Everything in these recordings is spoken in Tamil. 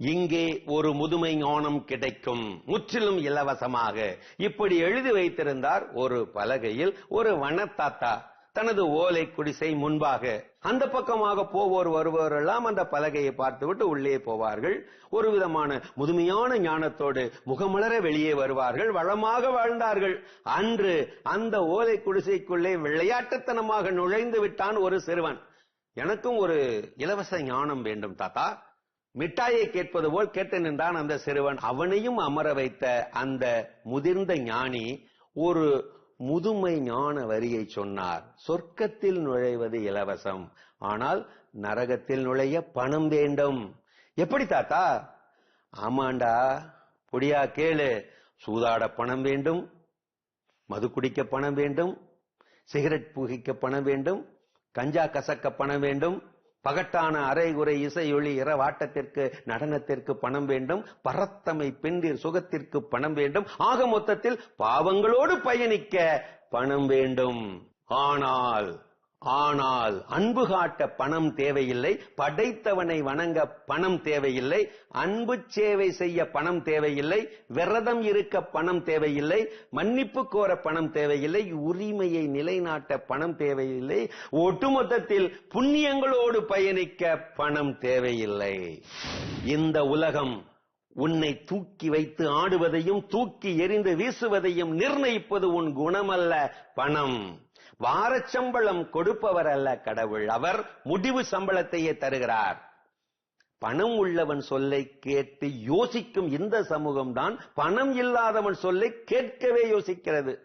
இங்கே ஒரு முதுமை ஞானம் கிடைக்கும். முற்றிலும் இலவசமாக. இப்படி எழுதி வைத்திருந்தார் ஒரு பலகையில் ஒரு வனத்தாத்தா. தனது ஓலை குடிசை முன்பாக. அந்த பக்கமாக போவோர் வருவோரெல்லாம் அந்த பலகையை பார்த்துவிட்டு உள்ளே போவார்கள். ஒரு விதமான முதுமையான ஞானத்தோடு முகமலர வெளியே வருவார்கள். வளமாக வாழ்ந்தார்கள். அன்று அந்த ஓலை குடிசைக்குள்ளே விளையாட்டுத்தனமாக நுழைந்து விட்டான் ஒரு சிறுவன். எனக்கும் ஒரு இலவச ஞானம் வேண்டும் தாத்தா. மிட்டாயை கேட்பது போல் கேட்டு நின்றான் அந்த சிறுவன். அவனையும் அமர வைத்த அந்த முதிர்ந்த ஞானி ஒரு முதுமை ஞான வரியை சொன்னார். சொர்க்கத்தில் நுழைவது இலவசம். ஆனால் நரகத்தில் நுழைய பணம் வேண்டும். எப்படி தாத்தா? ஆமாண்டா. புடியா கேளு. சூதாட பணம் வேண்டும். மது குடிக்க பணம் வேண்டும். சிகரெட் புகிக்க பணம் வேண்டும். கஞ்சா கசக்க பணம் வேண்டும். பகட்டான அரைகுறை இசையொளி இரவாட்டத்திற்கு நடனத்திற்கு பணம் வேண்டும். பரத்தமை பெண்டிர் சுகத்திற்கு பணம் வேண்டும். ஆக மொத்தத்தில் பாவங்களோடு பயணிக்க பணம் வேண்டும். ஆனால் ஆனால் அன்பு காட்ட பணம் தேவையில்லை படைத்தவனை வணங்க பணம் தேவையில்லை அன்பு சேவை செய்ய பணம் தேவையில்லை விரதம் இருக்க பணம் தேவையில்லை மன்னிப்பு கோர பணம் தேவையில்லை உரிமையை நிலைநாட்ட பணம் தேவையில்லை ஒட்டுமொத்தத்தில் புண்ணியங்களோடு பயணிக்க பணம் தேவையில்லை. இந்த உலகம் உன்னை தூக்கி வைத்து ஆடுவதையும் தூக்கி எறிந்து வீசுவதையும் நிர்ணயிப்பது உன் குணமல்ல பணம். வார சம்பளம் கொடுப்பவர் அல்ல கடவுள். அவர் முடிவு சம்பளத்தையே தருகிறார். பணம் உள்ளவன் சொல்லை கேட்டு யோசிக்கும் இந்த சமூகம்தான் பணம் இல்லாதவன் சொல்லை கேட்கவே யோசிக்கிறது.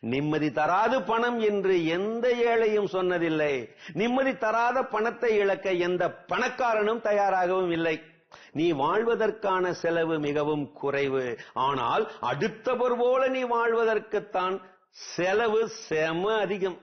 நிம்மதி தராது பணம் என்று எந்த ஏழையும் சொன்னதில்லை. நிம்மதி தராத பணத்தை இழக்க எந்த பணக்காரனும் தயாராகவும் இல்லை. நீ வாழ்வதற்கான செலவு மிகவும் குறைவு. ஆனால் அடுத்தவர் போல நீ வாழ்வதற்குத்தான் செலவு செம அதிகம்.